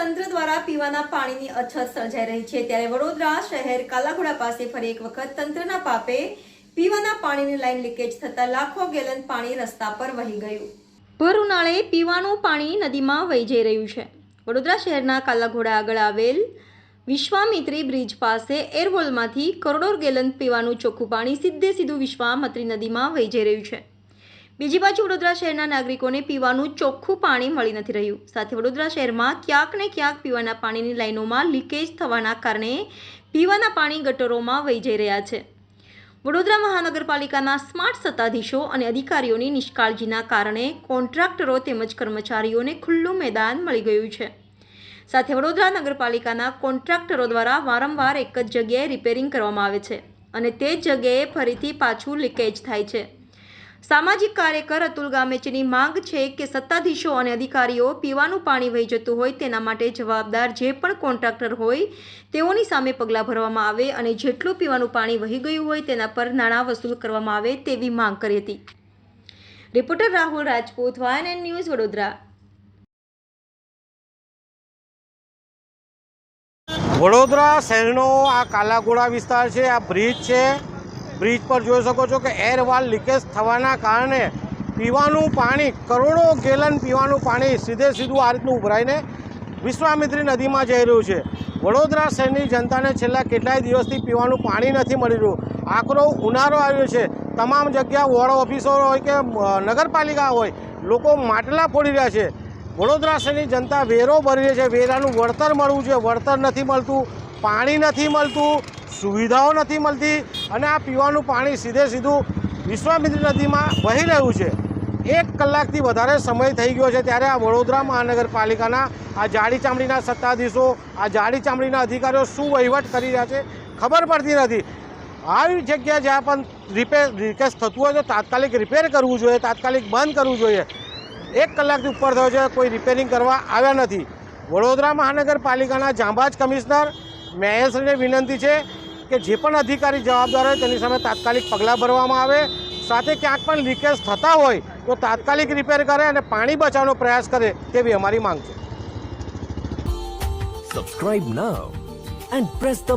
તંત્ર દ્વારા પીવાના પાણીની અછત સર્જાઈ રહી છે. ત્યારે વડોદરા શહેર કાલાઘોડા પાસે ફરી એક વખત તંત્રના પાપે પીવાના પાણીની લાઈન લીકેજ થતા લાખો ગેલન પાણી રસ્તા પર વહી ગયું. ભર ઉનાળે પીવાનું પાણી નદીમાં વહી જઈ રહ્યું છે. વડોદરા શહેરના કાલાઘોડા આગળ આવેલ વિશ્વામિત્રી બ્રિજ પાસે એરવોલમાંથી કરોડો ગેલન પીવાનું ચોખ્ખું પાણી સીધે સીધું વિશ્વામિત્રી નદીમાં વહી જઈ રહ્યું છે. બીજી બાજુ વડોદરા શહેરના નાગરિકોને પીવાનું ચોખ્ખું પાણી મળી નથી રહ્યું. સાથે વડોદરા શહેરમાં ક્યાંક ને ક્યાંક પીવાના પાણીની લાઈનોમાં લીકેજ થવાના કારણે પીવાના પાણી ગટરોમાં વહી જઈ રહ્યા છે. વડોદરા મહાનગરપાલિકાના સ્માર્ટ સત્તાધીશો અને અધિકારીઓની નિષ્કાળજીના કારણે કોન્ટ્રાક્ટરો તેમજ કર્મચારીઓને ખુલ્લું મેદાન મળી ગયું છે. સાથે વડોદરા નગરપાલિકાના કોન્ટ્રાક્ટરો દ્વારા વારંવાર એક જ જગ્યાએ રિપેરિંગ કરવામાં આવે છે અને તે જ જગ્યાએ ફરીથી પાછું લીકેજ થાય છે. સામાજિક કાર્યકર અતુલ ગામેચની માંગ છે કે સત્તાધીશો અને અધિકારીઓ પીવાનું પાણી વહી જતું હોય તેના માટે જવાબદાર જે પણ કોન્ટ્રાક્ટર હોય તેઓની સામે પગલાં ભરવામાં આવે અને જેટલું પીવાનું પાણી વહી ગયું હોય તેના પર નાણાં વસૂલ કરવામાં આવે તેવી માંગ કરી હતી. રિપોર્ટર રાહુલ રાજપૂત વાયન ન્યૂઝ વડોદરા. વડોદરા શહેરનો આ કાલાઘોડા વિસ્તાર છે, આ બ્રિજ છે. બ્રિજ પર જોઈ શકો છો કે એર વાલ લીકેજ થવાના કારણે પીવાનું પાણી, કરોડો ગેલન પીવાનું પાણી સીધે સીધું આ રીતનું ઉભરાઈને વિશ્વામિત્રી નદીમાં જઈ રહ્યું છે. વડોદરા શહેરની જનતાને છેલ્લા કેટલાય દિવસથી પીવાનું પાણી નથી મળી રહ્યું. આકરો ઉનાળો આવ્યો છે. તમામ જગ્યા વોર્ડ ઓફિસો હોય કે નગરપાલિકા હોય, લોકો માટલા ફોડી રહ્યા છે. વડોદરા શહેરની જનતા વેરો ભરી રહી છે. વેરાનું વળતર મળવું છે વળતર નથી મળતું, પાણી નથી મળતું, સુવિધાઓ નથી મળતી. અને આ પીવાનું પાણી સીધે સીધું વિશ્વામિત્રી નદીમાં વહી રહ્યું છે. એક કલાકથી વધારે સમય થઈ ગયો છે ત્યારે આ વડોદરા મહાનગરપાલિકાના, આ જાડી ચામડીના સત્તાધીશો, આ જાડી ચામડીના અધિકારીઓ શું વહીવટ કરી રહ્યા છે ખબર પડતી નથી. આવી જગ્યા જ્યાં પણ રિપેર રિકેસ થતું હોય તો તાત્કાલિક રિપેર કરવું જોઈએ, તાત્કાલિક બંધ કરવું જોઈએ. એક કલાકથી ઉપર થયો છે, કોઈ રિપેરિંગ કરવા આવ્યા નથી. વડોદરા મહાનગરપાલિકાના જાંબાજ કમિશનર મેયરશ્રીને વિનંતી છે કે જે પણ અધિકારી જવાબદાર હોય તેની સામે તાત્કાલિક પગલાં ભરવામાં આવે. સાથે ક્યાંક પણ લીકેજ થતા હોય તો તાત્કાલિક રિપેર કરે અને પાણી બચાવવાનો પ્રયાસ કરે તેવી અમારી માંગ છે. Subscribe now and press the